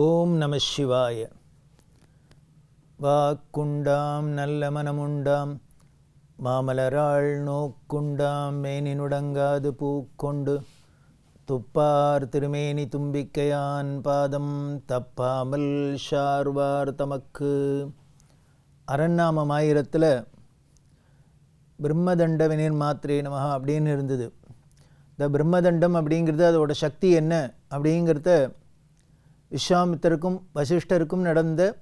ஓம் நம சிவாய. வாக்குண்டாம் நல்ல மனமுண்டாம். மாமலராள் நோக்குண்டாம் மேனினுடங்காது பூக்கொண்டு. துப்பார் திருமேனி தும்பிக்கையான் பாதம் தப்பாமல் ஷார்வார் தமக்கு. அரண்நாமம் ஆயிரத்தில் பிரம்மதண்ட வினிர் மாத்திரே நமஹா அப்படின்னு இருந்தது. இந்த பிரம்மதண்டம் அப்படிங்கிறது அதோட சக்தி என்ன அப்படிங்கிறத விஸ்வாமித்தருக்கும் வசிஷ்டருக்கும் நடந்த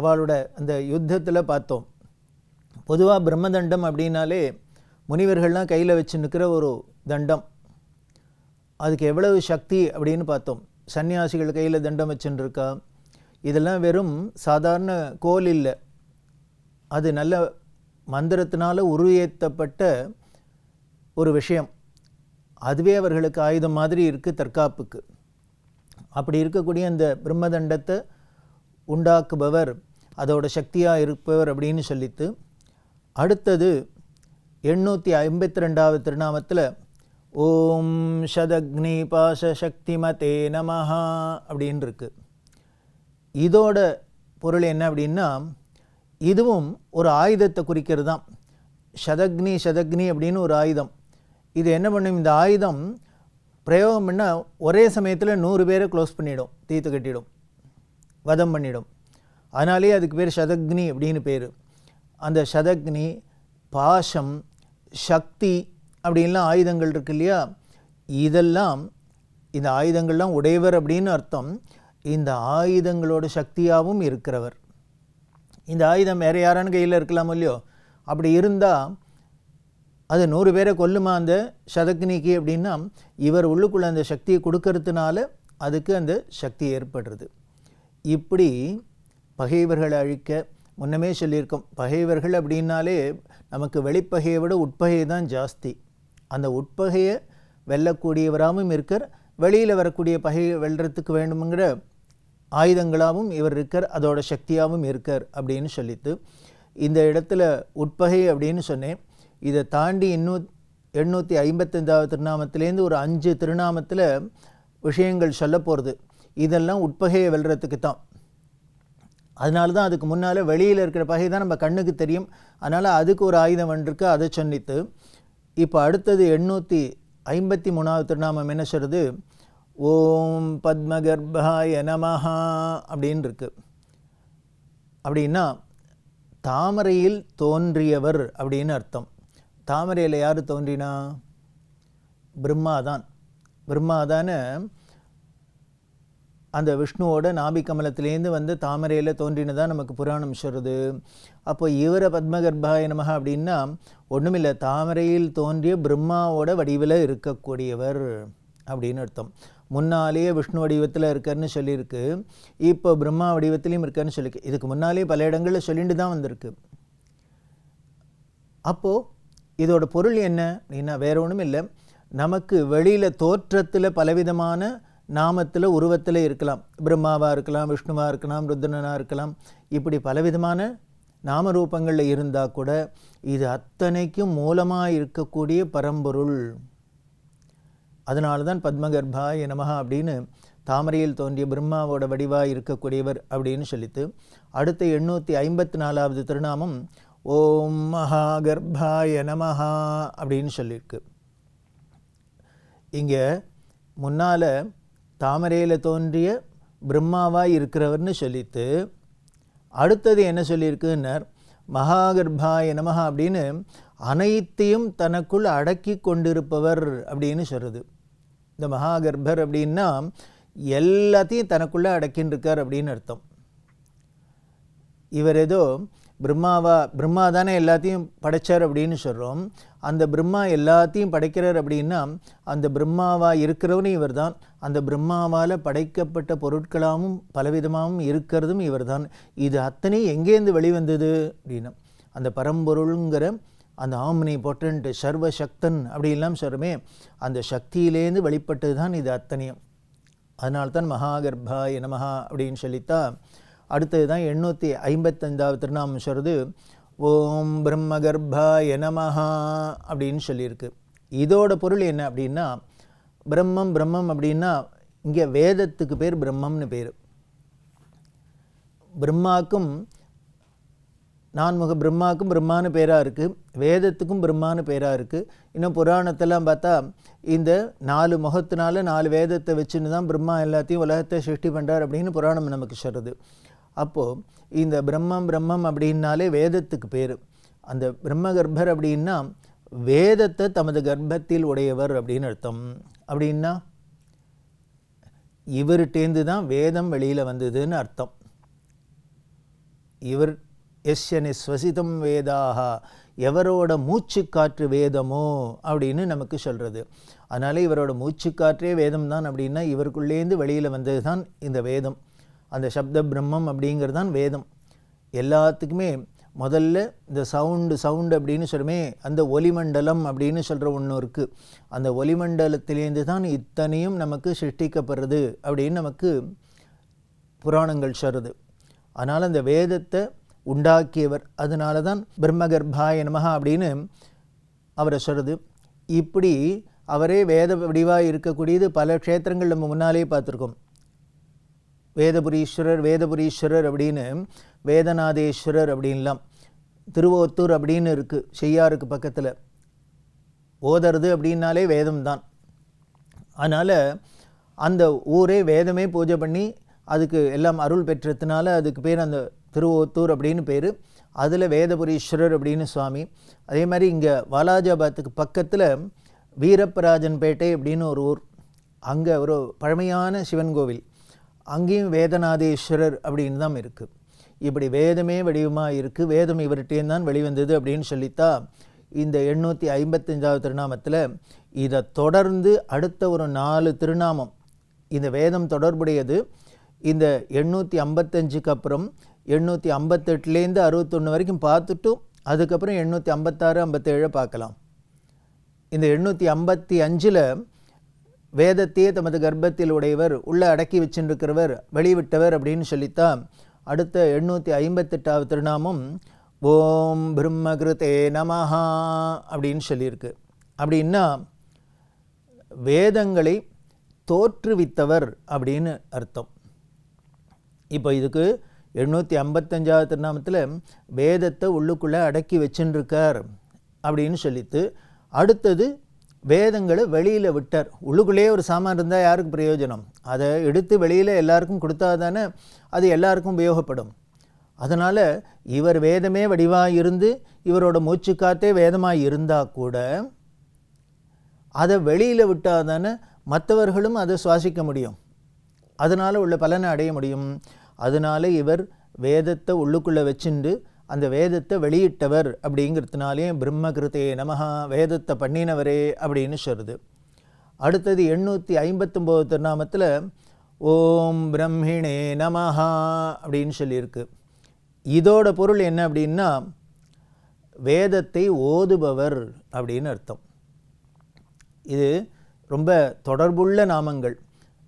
அவளோட அந்த யுத்தத்தில் பார்த்தோம். பொதுவாக பிரம்மதண்டம் அப்படின்னாலே முனிவர்கள்லாம் கையில் வச்சு நிற்கிற ஒரு தண்டம். அதுக்கு எவ்வளவு சக்தி அப்படின்னு பார்த்தோம். சன்னியாசிகள் கையில் தண்டம் வச்சுருக்கா? இதெல்லாம் வெறும் சாதாரண கோல் இல்லை. அது நல்ல மந்திரத்தினால் உருவேற்றப்பட்ட ஒரு விஷயம். அதுவே அவர்களுக்கு ஆயுதம் மாதிரி இருக்குது தற்காப்புக்கு. அப்படி இருக்கக்கூடிய அந்த பிரம்மதண்டத்தை உண்டாக்குபவர் அதோட சக்தியாக இருப்பவர் அப்படின்னு சொல்லித்து அடுத்தது எண்ணூற்றி ஐம்பத்தி ரெண்டாவது திருநாமத்தில் ஓம் சதக்னி பாச சக்திமதே நமஹா அப்படின்னு இருக்கு இதோட பொருள் என்ன அப்படின்னா இதுவும் ஒரு ஆயுதத்தை குறிக்கிறது தான். சதக்னி சதக்னி அப்படின்னு ஒரு ஆயுதம். இது என்ன பண்ணும்? இந்த ஆயுதம் பிரயோகம் பண்ணால் ஒரே சமயத்தில் நூறு பேரை க்ளோஸ் பண்ணிவிடும் தீத்து கட்டிடும் வதம் பண்ணிடும். அதனாலே அதுக்கு பேர் சதக்னி அப்படின்னு பேர். அந்த சதக்னி பாசம் சக்தி அப்படின்லாம் ஆயுதங்கள் இருக்கு இல்லையா? இதெல்லாம் இந்த ஆயுதங்கள்லாம் உடையவர் அப்படின்னு அர்த்தம். இந்த ஆயுதங்களோட சக்தியாகவும் இருக்கிறவர். இந்த ஆயுதம் வேறு யாரான கையில் இருக்கலாமோ இல்லையோ? அப்படி இருந்தால் அது நூறு பேரை கொல்லுமா அந்த சதக்னிக்கு அப்படின்னா இவர் உள்ளுக்குள்ள அந்த சக்தியை கொடுக்கறதுனால அதுக்கு அந்த சக்தி ஏற்படுறது. இப்படி பகைவர்களை அழிக்க முன்னமே சொல்லியிருக்கோம். பகைவர்கள் அப்படின்னாலே நமக்கு வெளிப்பகையை விட உட்பகை தான் ஜாஸ்தி. அந்த உட்பகையை வெல்லக்கூடியவராகவும் இருக்கார். வெளியில் வரக்கூடிய பகையை வெல்றதுக்கு வேண்டுமுங்கிற ஆயுதங்களாகவும் இவர் இருக்கார். அதோட சக்தியாகவும் இருக்கார் அப்படின்னு சொல்லித்து இந்த இடத்துல உட்பகை அப்படின்னு சொன்னேன். இதை தாண்டி இன்னூ எண்ணூற்றி ஐம்பத்தஞ்சாவது திருநாமத்திலேருந்து ஒரு அஞ்சு திருநாமத்தில் விஷயங்கள் சொல்ல போகிறது இதெல்லாம் உட்பகையை வெல்றதுக்கு தான். அதனால தான் அதுக்கு முன்னால் வெளியில் இருக்கிற பகை தான் நம்ம கண்ணுக்கு தெரியும். அதனால் அதுக்கு ஒரு ஆயுதம் வந்திருக்கு அதை சொன்னித்து இப்போ அடுத்தது எண்ணூற்றி ஐம்பத்தி மூணாவது திருநாமம் என்ன சொல்கிறது ஓம் பத்மகர்பாய நமஹா அப்படின்னு இருக்கு அப்படின்னா தாமரையில் தோன்றியவர் அப்படின்னு அர்த்தம். தாமரையில் யார் தோன்றினா? பிரம்மா தான் பிரம்மா தான அந்த விஷ்ணுவோட நாபிகமலத்திலேருந்து வந்து தாமரையில் தோன்றினதான் நமக்கு புராணம் சொல்கிறது அப்போ இவரை பத்மகர்பாய நமக அப்படின்னா ஒன்றுமில்லை தாமரையில் தோன்றிய பிரம்மாவோட வடிவில் இருக்கக்கூடியவர் அப்படின்னு அர்த்தம். முன்னாலேயே விஷ்ணு வடிவத்தில் இருக்காருன்னு சொல்லியிருக்கு. இப்போ பிரம்மா வடிவத்திலையும் இருக்காருன்னு சொல்லியிருக்கு. இதுக்கு முன்னாலேயே பல இடங்களில் சொல்லிட்டு தான் வந்திருக்கு. அப்போது இதோட பொருள் என்ன? அப்படின்னா வேற ஒன்றும் இல்லை. நமக்கு வெளியில் தோற்றத்தில் பலவிதமான நாமத்தில் உருவத்தில் இருக்கலாம். பிரம்மாவாக இருக்கலாம் விஷ்ணுவாக இருக்கலாம் ருத்ரனாக இருக்கலாம். இப்படி பலவிதமான நாம ரூபங்களில் இருந்தால் கூட இது அத்தனைக்கும் மூலமாக இருக்கக்கூடிய பரம்பொருள். அதனால தான் பத்மகர்பாய நமஹா அப்படின்னு தாமரையில் தோன்றிய பிரம்மாவோட வடிவாக இருக்கக்கூடியவர் அப்படின்னு சொல்லித்து அடுத்த எண்ணூற்றி ஐம்பத்தி நாலாவது திருநாமம் ஓம் மகாகர்பாய நமஹா அப்படின்னு சொல்லியிருக்கு. இங்கே முன்னால் தாமரையில் தோன்றிய பிரம்மாவாக இருக்கிறவர்னு சொல்லிட்டு அடுத்தது என்ன சொல்லியிருக்குன்னார்? மகாகர்பாய நமஹா அப்படின்னு அனைத்தையும் தனக்குள் அடக்கி கொண்டிருப்பவர் அப்படின்னு சொல்கிறது இந்த மகாகர்பர் அப்படின்னா எல்லாத்தையும் தனக்குள்ளே அடக்கின்னு இருக்கார் அப்படின்னு அர்த்தம். இவர் ஏதோ பிரம்மாவா பிரம்மா தானே எல்லாத்தையும் படைச்சார் அப்படின்னு சொல்கிறோம் அந்த பிரம்மா எல்லாத்தையும் படைக்கிறார் அப்படின்னா அந்த பிரம்மாவா இருக்கிறவனும் இவர் தான் அந்த பிரம்மாவால் படைக்கப்பட்ட பொருட்களாகவும் பலவிதமாகவும் இருக்கிறதும் இவர் தான் இது அத்தனை எங்கேருந்து வெளிவந்தது அப்படின்னா அந்த பரம்பொருளுங்கிற அந்த ஆம்னி பொட்டன்ட் சர்வசக்தன் அப்படின்லாம் சொல்கிறோமே அந்த சக்தியிலேருந்து வெளிப்பட்டது தான் இது அத்தனையும். அதனால்தான் மகாகர்பாய நமஹா அப்படின்னு சொல்லித்தான் அடுத்தது தான் எண்ணூற்றி ஐம்பத்தஞ்சாவது திருநாமம் சொல்கிறது ஓம் பிரம்ம கர்ப்பாய நமஹா அப்படின்னு சொல்லியிருக்கு. இதோட பொருள் என்ன அப்படின்னா பிரம்மம் பிரம்மம் அப்படின்னா இங்கே வேதத்துக்கு பேர் பிரம்மம்னு பேர். பிரம்மாக்கும் நான்முக பிரம்மாவுக்கும் பிரம்மானு பேராக இருக்குது வேதத்துக்கும் பிரம்மானு பேராக இருக்குது இன்னும் புராணத்தெல்லாம் பார்த்தா இந்த நாலு முகத்தினால நாலு வேதத்தை வச்சுன்னு தான் பிரம்மா எல்லாத்தையும் உலகத்தை சிருஷ்டி பண்ணுறார் அப்படின்னு புராணம் நமக்கு சொல்கிறது அப்போது இந்த பிரம்மம் பிரம்மம் அப்படின்னாலே வேதத்துக்கு பேர். அந்த பிரம்ம கர்ப்பர் அப்படின்னா வேதத்தை தமது கர்ப்பத்தில் உடையவர் அப்படின்னு அர்த்தம். அப்படின்னா இவர்கிட்டேந்து தான் வேதம் வெளியில் வந்ததுன்னு அர்த்தம். இவர் எஸ்யனி ஸ்வசிதம் வேதாக எவரோட மூச்சுக்காற்று வேதமோ அப்படின்னு நமக்கு சொல்கிறது அதனால் இவரோட மூச்சுக்காற்றே வேதம் தான் அப்படின்னா இவருக்குள்ளேருந்து வெளியில் வந்தது தான் இந்த வேதம். அந்த சப்த பிரம்மம் அப்படிங்கிறது தான் வேதம். எல்லாத்துக்குமே முதல்ல இந்த சவுண்டு சவுண்டு அப்படின்னு சொல்லுமே அந்த ஒலிமண்டலம் அப்படின்னு சொல்கிற ஒன்று இருக்குது அந்த ஒலிமண்டலத்திலேருந்து தான் இத்தனையும் நமக்கு சிருஷ்டிக்கப்படுறது அப்படின்னு நமக்கு புராணங்கள் சொல்கிறது அதனால் அந்த வேதத்தை உண்டாக்கியவர் அதனால தான் பிரம்மகர்பாய நமகா அப்படின்னு அவரை சொல்கிறது இப்படி அவரே வேத வடிவாக இருக்கக்கூடியது பல க்ஷேத்திரங்கள் நம்ம முன்னாலே பார்த்துருக்கோம். வேதபுரீஸ்வரர் வேதபுரீஸ்வரர் அப்படின்னு வேதநாதேஸ்வரர் அப்படின்லாம். திருவோத்தூர் அப்படின்னு இருக்குது செய்யாருக்கு பக்கத்தில். ஓதறது அப்படின்னாலே வேதம் தான் அதனால் அந்த ஊரே வேதமே பூஜை பண்ணி அதுக்கு எல்லாம் அருள் பெற்றதுனால அதுக்கு பேர் அந்த திருவோத்தூர் அப்படின்னு பேர். அதில் வேதபுரீஸ்வரர் அப்படின்னு சுவாமி. அதே மாதிரி இங்கே வாலாஜாபாத்துக்கு பக்கத்தில் வீரப்பராஜன்பேட்டை அப்படின்னு ஒரு ஊர். அங்கே ஒரு பழமையான சிவன் கோவில். அங்கேயும் வேதநாதேஸ்வரர் அப்படின்னு தான் இருக்குது இப்படி வேதமே வடிவமாக இருக்குது வேதம் இவர்கிட்டேயும் தான் வெளிவந்தது அப்படின்னு சொல்லித்தா இந்த எண்ணூற்றி ஐம்பத்தஞ்சாவது திருநாமத்தில் இதை தொடர்ந்து அடுத்த ஒரு நாலு திருநாமம் இந்த வேதம் தொடர்புடையது. இந்த எண்ணூற்றி ஐம்பத்தஞ்சுக்கு அப்புறம் எண்ணூற்றி ஐம்பத்தெட்டுலேருந்து அறுபத்தொன்று வரைக்கும் பார்த்துட்டு அதுக்கப்புறம் எண்ணூற்றி ஐம்பத்தாறு ஐம்பத்தேழை பார்க்கலாம். இந்த எண்ணூற்றி ஐம்பத்தி அஞ்சில் வேதத்தையே தமது கர்ப்பத்தில் உடையவர் உள்ளே அடக்கி வச்சுருக்கிறவர் வெளிவிட்டவர் அப்படின்னு சொல்லித்தான் அடுத்த எண்ணூற்றி ஐம்பத்தெட்டாவது திருநாமம் ஓம் பிரம்மகிருதே நமஹா அப்படின்னு சொல்லியிருக்கு. அப்படின்னா வேதங்களை தோற்றுவித்தவர் அப்படின்னு அர்த்தம். இப்போ இதுக்கு எண்ணூற்றி ஐம்பத்தஞ்சாவது திருநாமத்தில் வேதத்தை உள்ளுக்குள்ளே அடக்கி வச்சுருக்கார் அப்படின்னு சொல்லித்து அடுத்தது வேதங்களை வெளியில் விட்டார். உள்ளுக்குள்ளேயே ஒரு சாமான் இருந்தால் யாருக்கு பிரயோஜனம்? அதை எடுத்து வெளியில் எல்லாருக்கும் கொடுத்தா தானே அது எல்லாருக்கும் உபயோகப்படும். அதனால் இவர் வேதமே வடிவாக இருந்து இவரோட மூச்சு காத்தே வேதமாக இருந்தால் கூட அதை வெளியில் விட்டால் தானே மற்றவர்களும் அதை சுவாசிக்க முடியும். அதனால் உள்ள பலனை அடைய முடியும். அதனால இவர் வேதத்தை உள்ளுக்குள்ளே வச்சுண்டு அந்த வேதத்தை வெளியிட்டவர் அப்படிங்கிறதுனாலே பிரம்மகிருத்தே நமஹா வேதத்தை பண்ணினவரே அப்படின்னு சொல்லுது. அடுத்தது எண்ணூற்றி ஐம்பத்தொம்போது திருநாமத்தில் ஓம் பிரம்மிணே நமஹா அப்படின்னு சொல்லியிருக்கு. இதோட பொருள் என்ன அப்படின்னா வேதத்தை ஓதுபவர் அப்படின்னு அர்த்தம். இது ரொம்ப தொடர்புள்ள நாமங்கள்.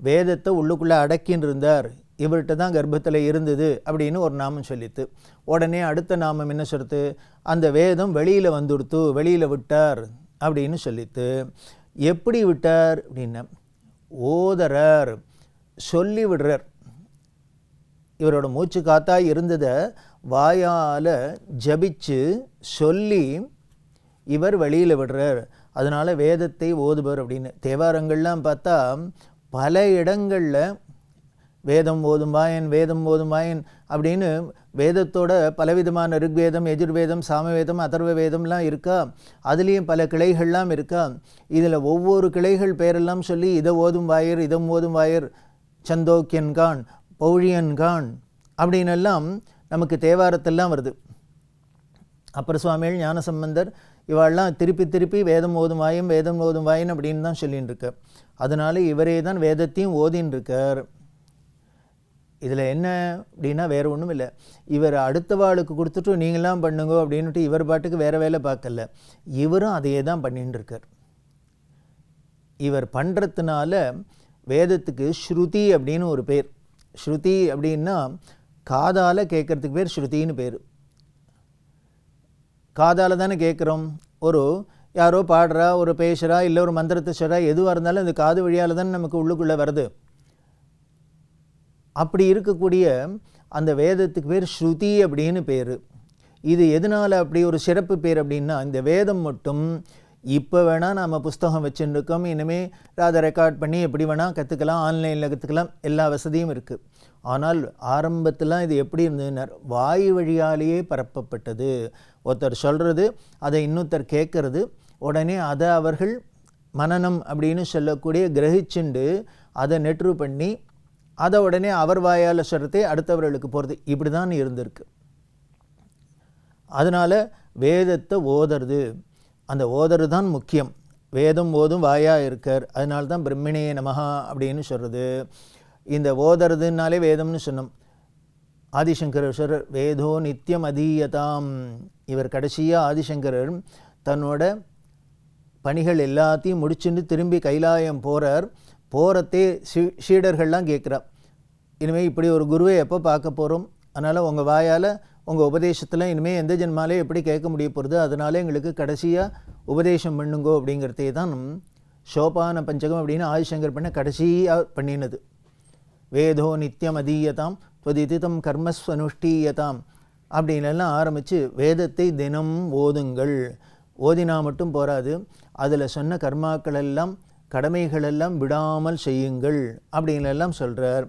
வேதத்தை உள்ளுக்குள்ளே அடக்கின்னு இருந்தார் இவர்கிட்ட தான் கர்ப்பத்தில் இருந்தது அப்படின்னு ஒரு நாமம் சொல்லித்து உடனே அடுத்த நாமம் என்ன சொல்லுது அந்த வேதம் வெளியில் வந்துடுத்து வெளியில் விட்டார் அப்படின்னு சொல்லித்து எப்படி விட்டார் அப்படின்னா ஓதரர் சொல்லி விடுறார். இவரோட மூச்சு காத்தா இருந்ததை வாயால் ஜபிச்சு சொல்லி இவர் வெளியில் விடுறார். அதனால் வேதத்தை ஓதுபவர் அப்படின்னு. தேவாரங்கள்லாம் பார்த்தா பல இடங்களில் வேதம் ஓதும் வாயன் வேதம் ஓதும் வாயன் அப்படின்னு வேதத்தோட பலவிதமான ரிக்வேதம் எஜுர்வேதம் சாமவேதம் அதர்வ வேதம்லாம் இருக்கா? அதுலேயும் பல கிளைகள்லாம் இருக்கா? இதில் ஒவ்வொரு கிளைகள் பேரெல்லாம் சொல்லி இதை ஓதும் வாயர் இதம் ஓதும் வாயர் சந்தோக்கியன் கான் பௌழியன் கான் அப்படின்னெல்லாம் நமக்கு தேவாரத்தெல்லாம் வருது. அப்பர் சுவாமிகள் ஞானசம்பந்தர் இவாள்லாம் திருப்பி திருப்பி வேதம் ஓதும் வாயும் வேதம் ஓதும் வாயின் அப்படின்னு தான் சொல்லின்னு இருக்க அதனால இவரே தான் வேதத்தையும் ஓதின்னு இருக்கார் இதில் என்ன அப்படின்னா வேறு ஒன்றும் இல்லை. இவர் அடுத்த வாளுக்கு கொடுத்துட்டு நீங்களாம் பண்ணுங்க அப்படின்ட்டு இவர் பாட்டுக்கு வேறு வேலை பார்க்கல. இவரும் அதையே தான் பண்ணிட்டு இருக்கார் இவர் பண்ணுறதுனால வேதத்துக்கு ஸ்ருதி அப்படின்னு ஒரு பேர். ஸ்ருதி அப்படின்னா காதால் கேட்குறதுக்கு பேர் ஸ்ருதின்னு பேர். காதால் தானே கேட்குறோம். ஒரு யாரோ பாடுறா ஒரு பேசுகிறா இல்லை ஒரு மந்திரத்தை சொல்கிறா எதுவாக இருந்தாலும் இந்த காது வழியால் தானே நமக்கு உள்ளுக்குள்ளே வருது. அப்படி இருக்கக்கூடிய அந்த வேதத்துக்கு பேர் ஸ்ருதி அப்படின்னு பேர். இது எதனால் அப்படி ஒரு சிறப்பு பேர் அப்படின்னா இந்த வேதம் மட்டும் இப்போ வேணால் நம்ம புஸ்தகம் வச்சுருக்கோம். இனிமேல் அதை ரெக்கார்ட் பண்ணி எப்படி வேணால் கற்றுக்கலாம் ஆன்லைனில் கற்றுக்கலாம் எல்லா வசதியும் இருக்குது ஆனால் ஆரம்பத்தில் இது எப்படி இருந்ததுன்னா வாய் வழியாலேயே பரப்பப்பட்டது. ஒருத்தர் சொல்கிறது அதை இன்னொருத்தர் கேட்கறது உடனே அதை அவர்கள் மனநம் அப்படின்னு சொல்லக்கூடிய கிரகிச்சுண்டு அதை நெட்ரு பண்ணி அதை உடனே அவர் வாயால் சொல்கிறதே அடுத்தவர்களுக்கு போகிறது இப்படி தான் இருந்திருக்கு. அதனால் வேதத்தை ஓதுறது அந்த ஓதுறது தான் முக்கியம். வேதம் ஓதும் வாயாக இருக்கார். அதனால தான் பிரம்மிணே நமஹா அப்படின்னு சொல்கிறது இந்த ஓதறதுனாலே வேதம்னு சொன்னோம். ஆதிசங்கரேஸ்வரர் வேதோ நித்தியம் அதீயதாம். இவர் கடைசியாக ஆதிசங்கரர் தன்னோட பணிகள் எல்லாத்தையும் முடிச்சுட்டு திரும்பி கைலாயம் போகிறார் போகிறத்தே ஷீ ஷீடர்கள்லாம் கேட்குறா இனிமேல் இப்படி ஒரு குருவை எப்போ பார்க்க போகிறோம் அதனால் உங்கள் வாயால் உங்கள் உபதேசத்தில் இனிமேல் எந்த ஜென்மாலே எப்படி கேட்க முடிய போகிறது அதனால எங்களுக்கு கடைசியாக உபதேசம் பண்ணுங்கோ அப்படிங்கிறதே தான் சோபான பஞ்சகம் அப்படின்னு ஆதிசங்கர் பண்ண கடைசியாக பண்ணினது. வேதோ நித்தியம் அதீயதாம் துவதிதிதம் கர்மஸ்வனுஷ்டீயதாம் அப்படின்லாம் ஆரம்பித்து வேதத்தை தினம் ஓதுங்கள். ஓதினா மட்டும் போராது அதில் சொன்ன கர்மாக்கள் எல்லாம் கடமைகளெல்லாம் விடாமல் செய்யுங்கள் அப்படின்லாம் சொல்கிறார்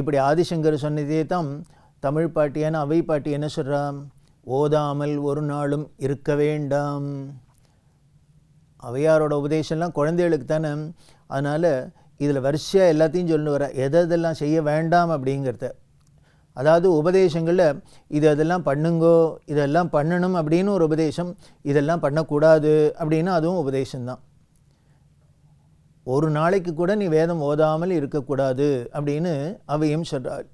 இப்படி ஆதிசங்கர் சொன்னதே தான் தமிழ் பாட்டியான அவை பாட்டி என்ன சொல்கிறா ஓதாமல் ஒரு நாளும் இருக்க வேண்டாம். அவையாரோட உபதேசம்லாம் குழந்தைகளுக்கு தானே. அதனால் இதில் வரிசையாக எல்லாத்தையும் சொல்லி வர எதை இதெல்லாம் செய்ய வேண்டாம் அப்படிங்கிறத. அதாவது உபதேசங்களில் இது அதெல்லாம் பண்ணுங்கோ இதெல்லாம் பண்ணணும் அப்படின்னு ஒரு உபதேசம் இதெல்லாம் பண்ணக்கூடாது அப்படின்னு அதுவும் உபதேசம்தான். ஒரு நாளைக்கு கூட நீ வேதம் ஓதாமல் இருக்கக்கூடாது அப்படின்னு அவையும் சொல்கிறார்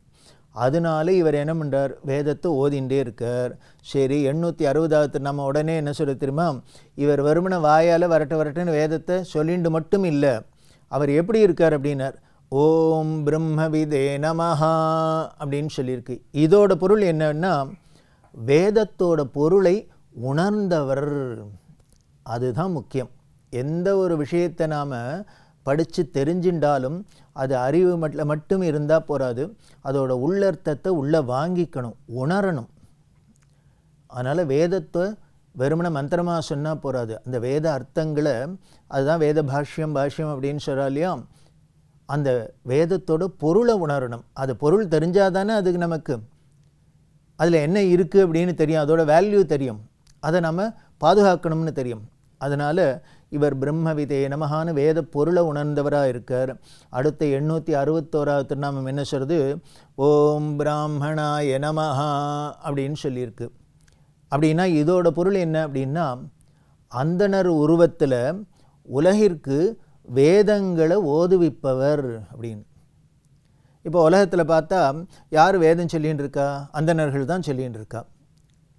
அதனால இவர் என்ன பண்ணுறார் வேதத்தை ஓதிண்டே இருக்கார். சரி எண்ணூற்றி அறுபதாவது நம்ம உடனே என்ன சொல்ல தெரியுமா? இவர் வருமன வாயால் வரட்ட வரட்டுன்னு வேதத்தை சொல்லிண்டு மட்டும் இல்லை. அவர் எப்படி இருக்கார் அப்படின்னார். ஓம் பிரம்மவிதே நமஹா அப்படின்னு சொல்லியிருக்கு. இதோட பொருள் என்னன்னா வேதத்தோட பொருளை உணர்ந்தவர். அதுதான் முக்கியம். எந்த ஒரு விஷயத்தை நாம் படித்து தெரிஞ்சின்றாலும் அது அறிவு மட்டில் மட்டும் இருந்தால் போகாது அதோட உள்ளர்த்தத்தை உள்ளே வாங்கிக்கணும் உணரணும். அதனால் வேதத்தை வெறுமன மந்திரமாக சொன்னால் போகாது அந்த வேத அர்த்தங்களை அதுதான் வேத பாஷ்யம் பாஷ்யம் அப்படின்னு சொல்கிறா இல்லையா? அந்த வேதத்தோட பொருளை உணரணும். அது பொருள் தெரிஞ்சால் தானே அதுக்கு நமக்கு. அதில் என்ன இருக்குது அப்படின்னு தெரியும். அதோட வேல்யூ தெரியும். அதை நம்ம பாதுகாக்கணும்னு தெரியும். அதனால் இவர் பிரம்மவிதே நமகான வேத பொருளை உணர்ந்தவராக இருக்கார். அடுத்த எண்ணூற்றி அறுபத்தோராவது திருநாமம் என்ன சொல்கிறது ஓம் பிராமணாய நமஹா அப்படின்னு சொல்லியிருக்கு. அப்படின்னா இதோட பொருள் என்ன அப்படின்னா அந்தனர் உருவத்தில் உலகிற்கு வேதங்களை ஓதுவிப்பவர் அப்படின்னு. இப்போ உலகத்தில் பார்த்தா யார் வேதம் சொல்லின்னு இருக்கா அந்தணர்கள் தான் சொல்லின்னு இருக்கா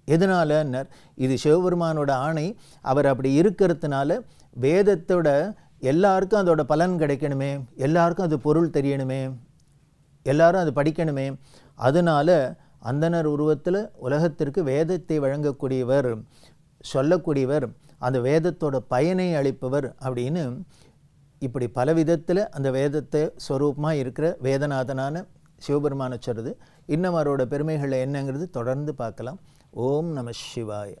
எதனாலன்னர்? இது சிவபெருமானோட ஆணை. அவர் அப்படி இருக்கிறதுனால வேதத்தோட எல்லாருக்கும் அதோட பலன் கிடைக்கணுமே எல்லாருக்கும் அது பொருள் தெரியணுமே எல்லாரும் அது படிக்கணுமே. அதனால அந்தனர் உருவத்தில் உலகத்திற்கு வேதத்தை வழங்கக்கூடியவர் சொல்லக்கூடியவர் அந்த வேதத்தோட பயனை அளிப்பவர் அப்படின்னு இப்படி பல விதத்தில் அந்த வேதத்தை ஸ்வரூபமாக இருக்கிற வேதநாதனான சிவபெருமான சொல்கிறது இன்னும் அவரோட பெருமைகள் என்னங்கிறது தொடர்ந்து பார்க்கலாம். ஓம் நம சிவாய.